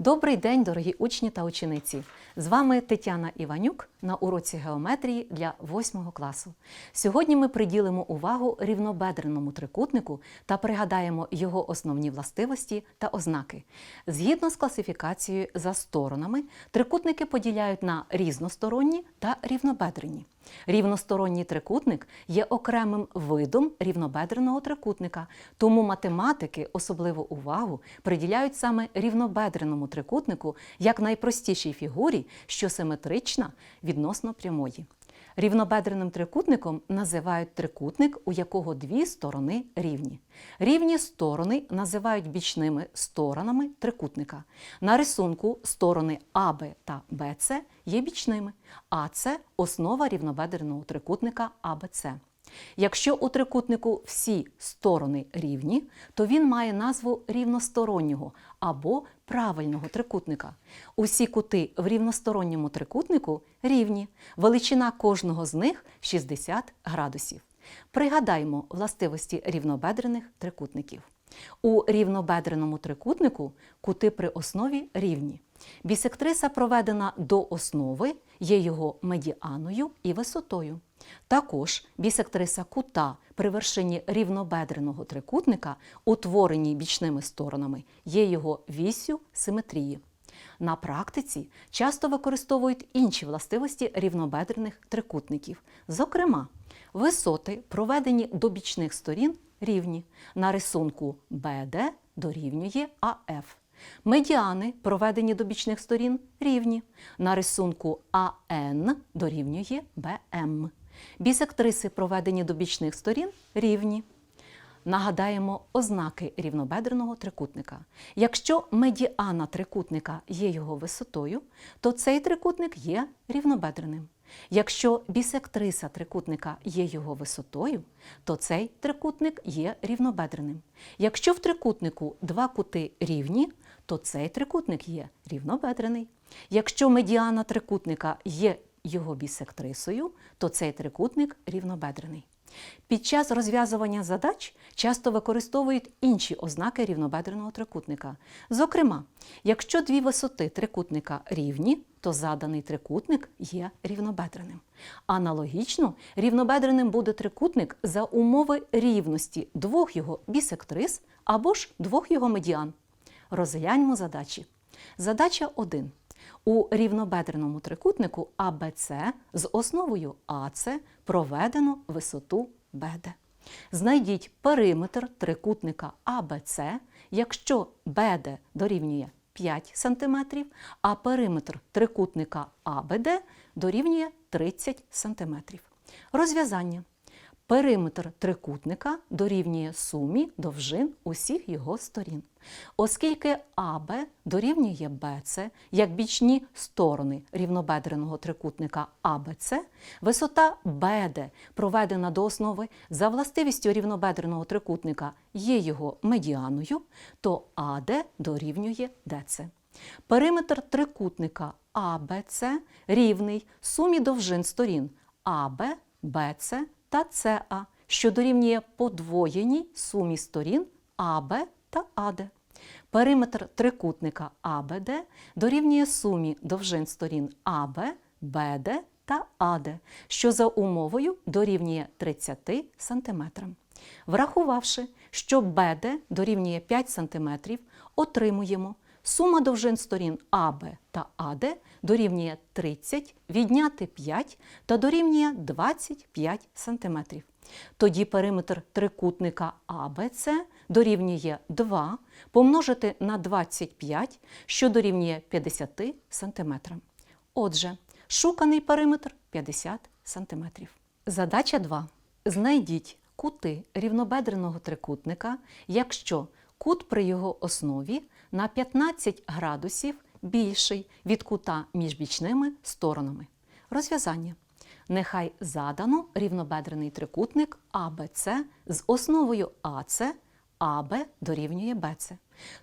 Добрий день, дорогі учні та учениці! З вами Тетяна Іванюк на уроці геометрії для 8 класу. Сьогодні ми приділимо увагу рівнобедреному трикутнику та пригадаємо його основні властивості та ознаки. Згідно з класифікацією за сторонами, трикутники поділяють на різносторонні та рівнобедрені. Рівносторонній трикутник є окремим видом рівнобедреного трикутника, тому математики особливу увагу приділяють саме рівнобедреному трикутнику як найпростішій фігурі, що симетрична відносно прямої. Рівнобедреним трикутником називають трикутник, у якого дві сторони рівні. Рівні сторони називають бічними сторонами трикутника. На рисунку сторони АБ та БЦ є бічними, а це основа рівнобедреного трикутника АБЦ. Якщо у трикутнику всі сторони рівні, то він має назву рівностороннього або правильного трикутника. Усі кути в рівносторонньому трикутнику рівні. Величина кожного з них 60 градусів. Пригадаймо властивості рівнобедрених трикутників. У рівнобедреному трикутнику кути при основі рівні. Бісектриса проведена до основи, є його медіаною і висотою. Також бісектриса кута при вершині рівнобедреного трикутника, утвореній бічними сторонами, є його вісю симетрії. На практиці часто використовують інші властивості рівнобедрених трикутників. Зокрема, висоти, проведені до бічних сторін, рівні. На рисунку BD дорівнює АФ. Медіани, проведені до бічних сторін, рівні. На рисунку АН дорівнює БМ. Бісектриси, проведені до бічних сторін, рівні. Нагадаємо ознаки рівнобедреного трикутника. Якщо медіана трикутника є його висотою, то цей трикутник є рівнобедреним. Якщо бісектриса трикутника є його висотою, то цей трикутник є рівнобедреним. Якщо в трикутнику два кути рівні, то цей трикутник є рівнобедрений. Якщо медіана трикутника є його бісектрисою, то цей трикутник рівнобедрений. Під час розв'язування задач часто використовують інші ознаки рівнобедреного трикутника. Зокрема, якщо дві висоти трикутника рівні, то заданий трикутник є рівнобедреним. Аналогічно, рівнобедреним буде трикутник за умови рівності двох його бісектрис або ж двох його медіан. Розгляньмо задачі. Задача 1. У рівнобедреному трикутнику АБЦ з основою АЦ проведено висоту БД. Знайдіть периметр трикутника АБЦ, якщо БД дорівнює 5 см, а периметр трикутника АБД дорівнює 30 см. Розв'язання. Периметр трикутника дорівнює сумі довжин усіх його сторін. Оскільки АБ дорівнює БЦ як бічні сторони рівнобедреного трикутника АБЦ, висота БД, проведена до основи за властивістю рівнобедреного трикутника, є його медіаною, то АД дорівнює ДЦ. Периметр трикутника АБЦ рівний сумі довжин сторін АБ, БЦ та СА, що дорівнює подвоєній сумі сторін АБ та АД. Периметр трикутника АБД дорівнює сумі довжин сторін АБ, БД та АД, що за умовою дорівнює 30 см. Врахувавши, що БД дорівнює 5 см, отримуємо сума довжин сторін АБ та АД дорівнює 30, відняти 5 та дорівнює 25 см. Тоді периметр трикутника АБЦ дорівнює 2 помножити на 25, що дорівнює 50 см. Отже, шуканий периметр 50 см. Задача 2. Знайдіть кути рівнобедреного трикутника, якщо кут при його основі на 15 градусів більший від кута між бічними сторонами. Розв'язання. Нехай задано рівнобедрений трикутник АБЦ з основою АЦ, АБ дорівнює БЦ.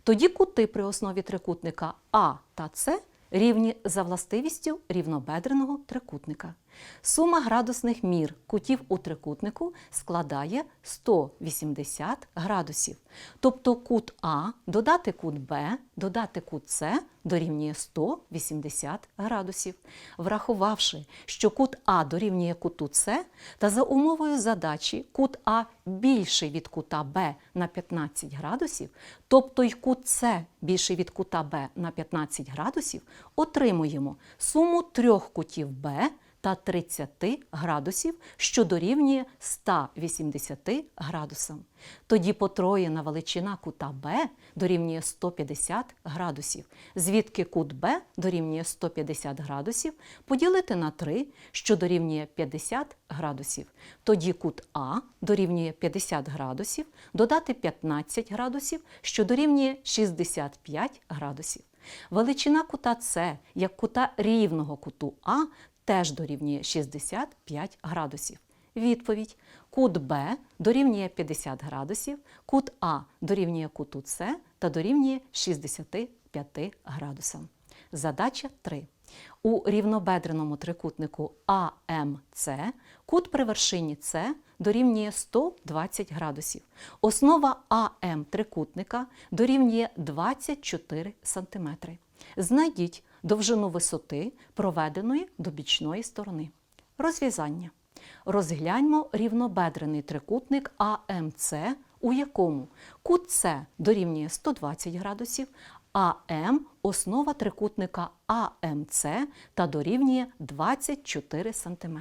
Тоді кути при основі трикутника А та С рівні за властивістю рівнобедреного трикутника. Сума градусних мір кутів у трикутнику складає 180 градусів. Тобто кут А додати кут Б, додати кут С дорівнює 180 градусів. Врахувавши, що кут А дорівнює куту С, та за умовою задачі кут А більший від кута Б на 15 градусів, тобто й кут С більший від кута Б на 15 градусів, отримуємо суму трьох кутів Б та 30 градусів, що дорівнює 180 градусам. Тоді потроєна величина кута Б дорівнює 150 градусів, звідки кут Б дорівнює 150 градусів, поділити на 3, що дорівнює 50 градусів. Тоді кут А дорівнює 50 градусів, додати 15 градусів, що дорівнює 65 градусів. Величина кута С як кута рівного куту А теж дорівнює 65 градусів. Відповідь: кут Б дорівнює 50 градусів, кут А дорівнює куту С та дорівнює 65 градусам. Задача 3. У рівнобедреному трикутнику АМЦ кут при вершині С дорівнює 120 градусів. Основа АМ трикутника дорівнює 24 см. Знайдіть довжину висоти, проведеної до бічної сторони. Розв'язання. Розгляньмо рівнобедрений трикутник АМЦ, у якому кут С дорівнює 120 градусів, АМ – основа трикутника АМЦ та дорівнює 24 см.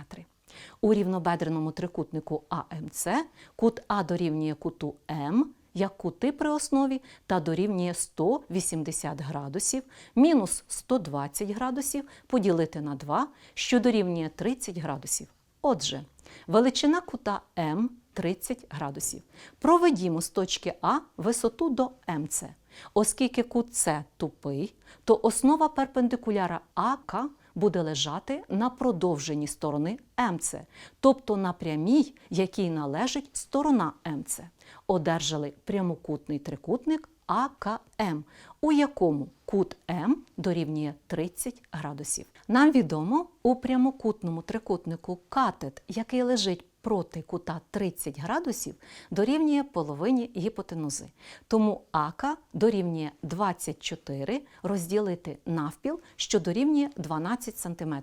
У рівнобедреному трикутнику АМЦ кут А дорівнює куту М, як кути при основі та дорівнює 180 градусів, мінус 120 градусів поділити на 2, що дорівнює 30 градусів. Отже, величина кута М 30 градусів. Проведімо з точки А висоту до МЦ. Оскільки кут С тупий, то основа перпендикуляра АК буде лежати на продовженні сторони МЦ, тобто на прямій, якій належить сторона МЦ. Одержали прямокутний трикутник АКМ, у якому кут М дорівнює 30 градусів. Нам відомо, у прямокутному трикутнику катет, який лежить проти кута 30 градусів, дорівнює половині гіпотенузи. Тому АК дорівнює 24 розділити навпіл, що дорівнює 12 см.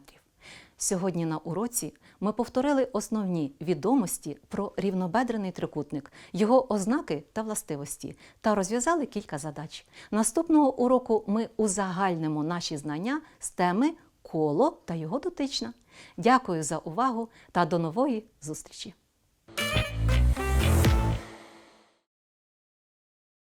Сьогодні на уроці ми повторили основні відомості про рівнобедрений трикутник, його ознаки та властивості та розв'язали кілька задач. Наступного уроку ми узагальнимо наші знання з теми коло та його дотична. Дякую за увагу та до нової зустрічі!